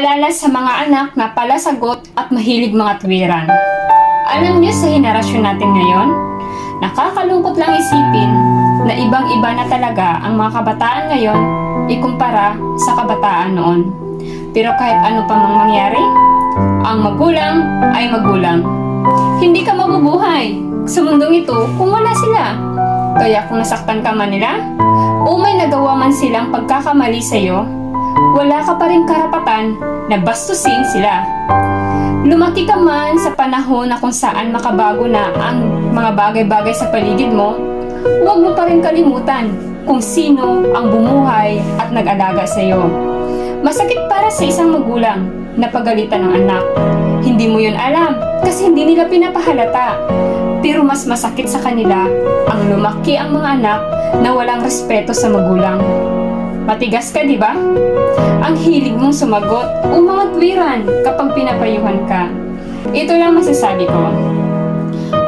Paalala sa mga anak na palasagot at mahilig mga tuwiran. Alam niyo sa henerasyon natin ngayon, nakakalungkot lang isipin na ibang-iba na talaga ang mga kabataan ngayon ikumpara sa kabataan noon. Pero kahit ano pa mang mangyari, ang magulang ay magulang. Hindi ka mabubuhay sa mundong ito kung wala sila. Kaya kung nasaktan ka man nila, o may nagawa man silang pagkakamali sa'yo, wala ka pa rin karapatan na bastusin sila. Lumaki ka man sa panahon na kung saan makabago na ang mga bagay-bagay sa paligid mo, huwag mo pa rin kalimutan kung sino ang bumuhay at nag-alaga sa iyo. Masakit para sa isang magulang na pagalitan ng anak. Hindi mo yun alam kasi hindi nila pinapahalata. Pero mas masakit sa kanila ang lumaki ang mga anak na walang respeto sa magulang. Matigas ka, di ba? Ang hilig mong sumagot o mga kapag pinapayuhan ka. Ito lang masasabi ko.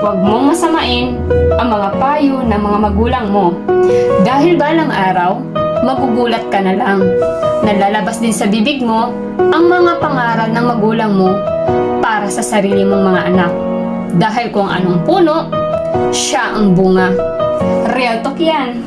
Huwag mong masamain ang mga payo ng mga magulang mo. Dahil balang araw, magugulat ka na lang. Nalalabas din sa bibig mo ang mga pangaral ng magulang mo para sa sarili mong mga anak. Dahil kung anong puno, siya ang bunga. Real talk yan.